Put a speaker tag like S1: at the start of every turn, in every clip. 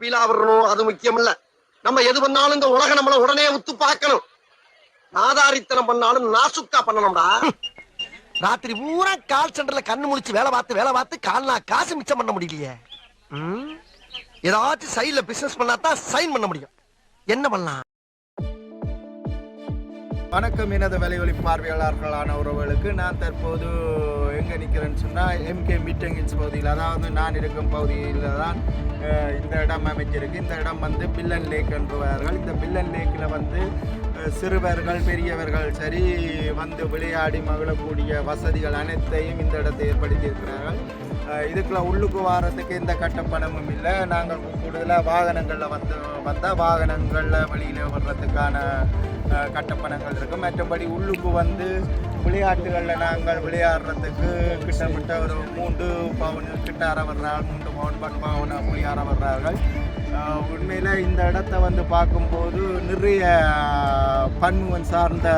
S1: பீலா வரணும் அது முக்கியம் இல்ல நம்ம எது பண்ணாலும் இந்த உலக நம்மள உடனே உத்து பார்க்கணும். நாதாரித்தனம் பண்ணாலும் நாசுக்கா பண்ணணும்டா. ராத்திரி பூரா கால் சென்டர்ல கண்ணு முடிச்சு வேலை பார்த்து வேலை பார்த்து கால்னா காசு மிச்சம் பண்ண முடியலையே. ஏதாச்சும் சைட்ல பிசினஸ் பண்ணா தான் சைன் பண்ண முடியும். என்ன பண்ணலாம்?
S2: வணக்கம் எனது வலைவழி பார்வையாளர்களான உறவுகளுக்கு. நான் தற்போது எங்கே நிற்கிறேன்னு சொன்னால் எம்கே மீட்டங்கின்ஸ் பகுதியில் அதாவது நான் இருக்கும் பகுதியில் தான் இந்த இடம் அமைச்சிருக்கு இந்த இடம் வந்து பில்லன் லேக் என்றுவார்கள் இந்த பில்லன் லேக்கில் வந்து சிறுவர்கள் பெரியவர்கள் சரி வந்து விளையாடி மகிழக்கூடிய வசதிகள் அனைத்தையும் இந்த இடத்தை ஏற்படுத்தியிருக்கிறார்கள். இதுக்குள்ள உள்ளுக்கு வாரத்துக்கு எந்த கட்டப்பணமும் இல்லை. நாங்கள் கூடுதலாக வாகனங்களில் வந்து வந்தால் வாகனங்களில் வெளியில் வர்றதுக்கான கட்டப்பணங்கள் இருக்கும். மற்றபடி உள்ளுக்கு வந்து விளையாட்டுகளில் நாங்கள் விளையாடுறதுக்கு கிட்டத்தட்ட ஒரு மூன்று பவுன் கிட்டார வர்றார்கள் மூன்று பவுன் பன் பவுன் விளையாட வர்றார்கள். உண்மையில் இந்த இடத்த வந்து பார்க்கும்போது நிறைய பன்முகன் சார்ந்த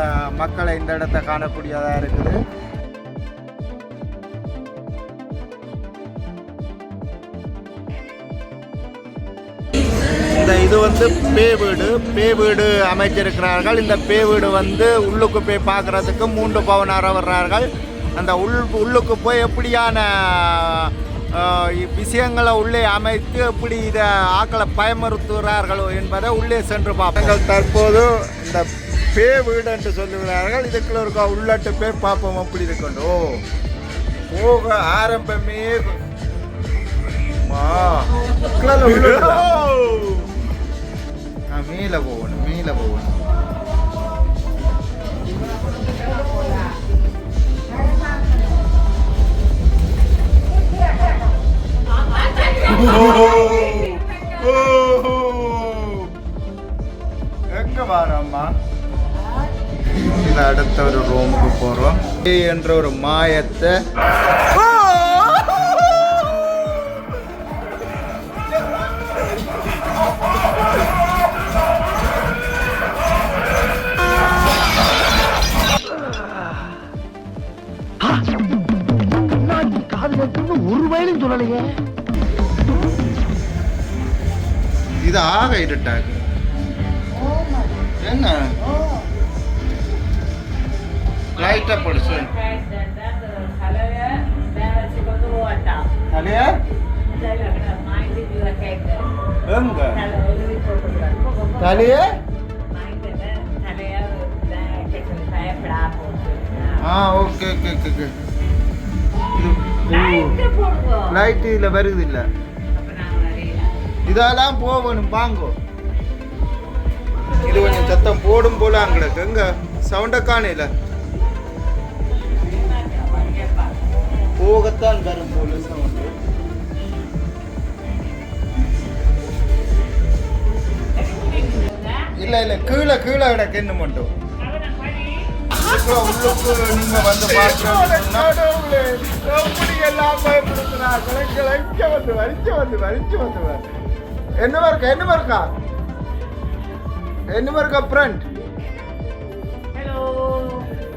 S2: மக்களை இந்த இடத்த காணக்கூடியதாக இருக்குது. இந்த இது வந்து பே வீடு பே வீடு அமைச்சிருக்கிறார்கள். இந்த பே வீடு வந்து உள்ளுக்கு போய் பார்க்குறதுக்கு மூன்று பவனார வர்றார்கள் அந்த உள் உள்ளுக்கு போய் எப்படியான விஷயங்களை உள்ளே அமைத்து எப்படி இதை ஆக்களை பயமுறுத்துகிறார்களோ என்பதை உள்ளே சென்று பார்ப்போம். தற்போது இந்த பே வீடு என்று சொல்லுகிறார்கள் இதுக்குள்ள இருக்க உள்ளட்டு பேர் பார்ப்போம் எப்படி இருக்கணும் ஓ போக ஆரம்பமே மேலே போகணும் மேலே போகணும். எங்க வாரம்மா இது அடுத்த ஒரு ரூமுக்கு போறோம் என்ற ஒரு மாயத்தை.
S1: ஒரு வயலும் சொல்லலையே
S2: இது ஆக இருட்டாக்கு என்ன? லைட்டா போடு சொல்லு தலையா? எங்க? தலையா? ஆ okay okay okay okay light இதுல வருது இல்ல? இதெல்லாம் போகணும் வாங்கோ. இது கொஞ்சம் சத்தம் போடும் போல அங்கிடக்கு எங்க சவுண்ட காணையில போகத்தான் வரும் போல சவுண்ட். இல்ல இல்ல கீழே கீழே கிடக்கு என்ன மட்டும் உள்ளுக்கு நீங்க வந்து பார்த்தீங்கன்னா வந்து வரிச்சு வந்து வரிச்சு வந்து. என்ன இருக்கா என்ன இருக்கா என்ன இருக்கா ஃப்ரெண்ட்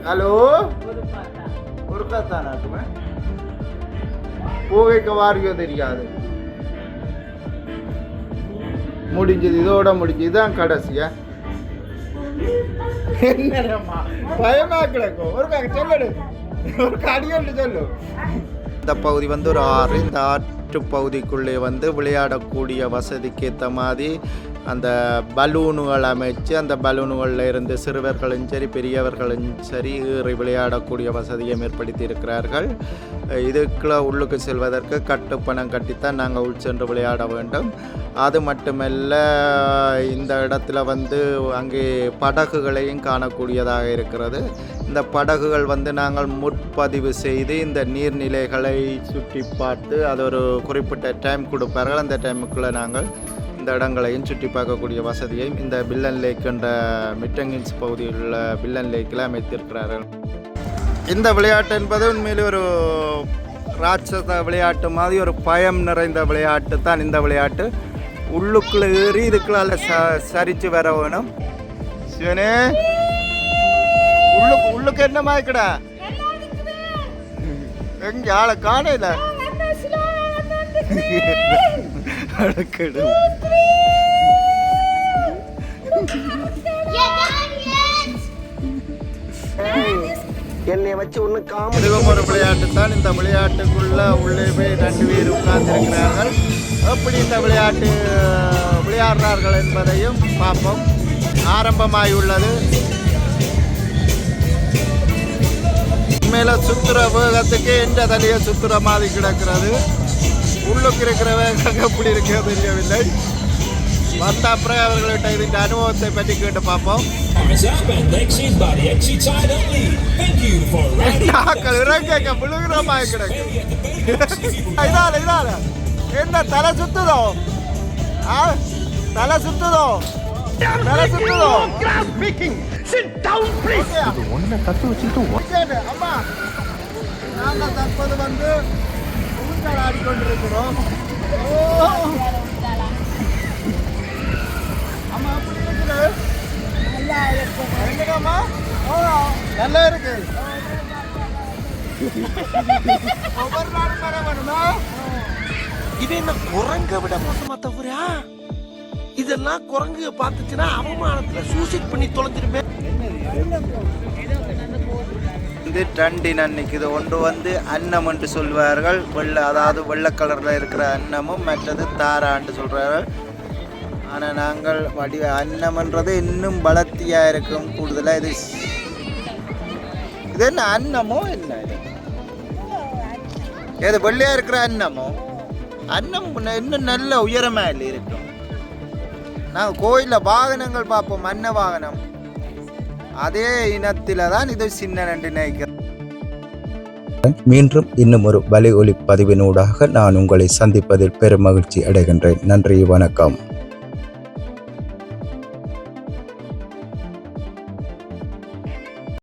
S2: ஹலோ ஒரு தானாக்குமே போகைக்கு வாரியோ தெரியாது முடிஞ்சது இதோட முடிஞ்சு இதான் கடைசியா பயமா கிடக்கும் ஒரு சொல்லு ஒரு அடியோண்டு சொல்லு இந்த பகுதி வந்து ஒரு ஆறு இந்த ஆற்று பகுதிக்குள்ளே வந்து விளையாடக்கூடிய வசதிக்கு ஏற்ற மாதிரி அந்த பலூனுகள் அமைச்சு அந்த பலூனுகளில் இருந்து சிறுவர்களும் சரி பெரியவர்களும் சரி ஏறி விளையாடக்கூடிய வசதியை ஏற்படுத்தி இருக்கிறார்கள். இதுக்குள்ள உள்ளுக்கு செல்வதற்கு கட்டுப்பணம் கட்டித்தான் நாங்கள் உள் சென்று விளையாட வேண்டும். அது மட்டுமல்ல இந்த இடத்துல வந்து அங்கே படகுகளையும் காணக்கூடியதாக இருக்கிறது. இந்த படகுகள் வந்து நாங்கள் முற்பதிவு செய்து இந்த நீர்நிலைகளை சுற்றி பார்த்து அது ஒரு குறிப்பிட்ட டைம் கொடுப்பார்கள். அந்த டைமுக்குள்ளே நாங்கள் இந்த இடங்களையும் சுற்றி பார்க்கக்கூடிய வசதியையும் இந்த பில்லன் லேக் என்ற மிட்டங்கின்ஸ் பகுதியில் உள்ள பில்லன் லேக்கில் அமைத்திருக்கிறார்கள். இந்த விளையாட்டு என்பது உண்மையிலே ஒரு ராட்சச விளையாட்டு மாதிரி ஒரு பயம் நிறைந்த விளையாட்டு தான் இந்த விளையாட்டு. உள்ளுக்குள்ள ஏறி இதுக்குள்ள ச சரிச்சு வர வேணும். சிவனே உள்ளுக்கு உள்ளுக்கு என்ன மாய்க்கடா எங்க ஆளை காணையில அடக்கடு
S1: என்னை வச்சு ஒண்ணு காமெடி
S2: ஒரு விளையாட்டு தான் இந்த விளையாட்டுக்குள்ள உள்ளே போய் ரெண்டு பேர் உட்கார்ந்திருக்கிறார்கள். எப்படி இந்த விளையாட்டு விளையாடுறார்கள் என்பதையும் பார்ப்போம். ஆரம்பமாகியுள்ளது மேல சுத்துற வேகத்துக்கு எந்த தலையை சுத்துற மாதிரி கிடக்கிறது. உள்ளுக்கு இருக்கிற வேகம் எப்படி இருக்க தெரியவில்லை. வந்த அப்புறம் அவர்கள்ட்ட இதுக்கு அனுபவத்தை பற்றி கேட்டு பார்ப்போம் என்ன தலை சுத்துதோ ஆ தலை சுத்துதோ தலை சுத்துதோ சரி, அம்மா நாங்கள் தற்போது வந்து ஆடிக்கொண்டிருக்கிறோம் ஒவ்வொரு நாளும் வர வேணுமா
S1: இது என்ன குரங்க விட மோசமா தவிர இதெல்லாம் குரங்கு பார்த்துச்சுன்னா அவமானத்துல சூசைட் பண்ணி தொலைஞ்சிருமே
S2: இது டண்டின் அன்னைக்கு இது ஒன்று வந்து அன்னம் என்று சொல்வார்கள். வெள்ளை அதாவது வெள்ளை கலரில் இருக்கிற அன்னமும் மற்றது தாரான்னு சொல்கிறார்கள் ஆனால் நாங்கள் வடி அன்னம்ன்றது இன்னும் பலத்தியாக இருக்கும். கூடுதலாக இது இது என்ன அன்னமோ என்ன இது? ஏது வெள்ளையா இருக்கிற அன்னமோ? அன்னம் இன்னும் நல்ல உயரமா இல்லை இருக்கும். நாங்கள் கோயிலில் வாகனங்கள் பார்ப்போம் அன்ன வாகனம். அதே இனத்தில தான் இது சின்ன நண்டு நினைக்கிறேன்.
S3: மீண்டும் இன்னும் ஒரு வலை ஒலி பதிவினூடாக நான் உங்களை சந்திப்பதில் பெரும் மகிழ்ச்சி அடைகின்றேன். நன்றி வணக்கம்.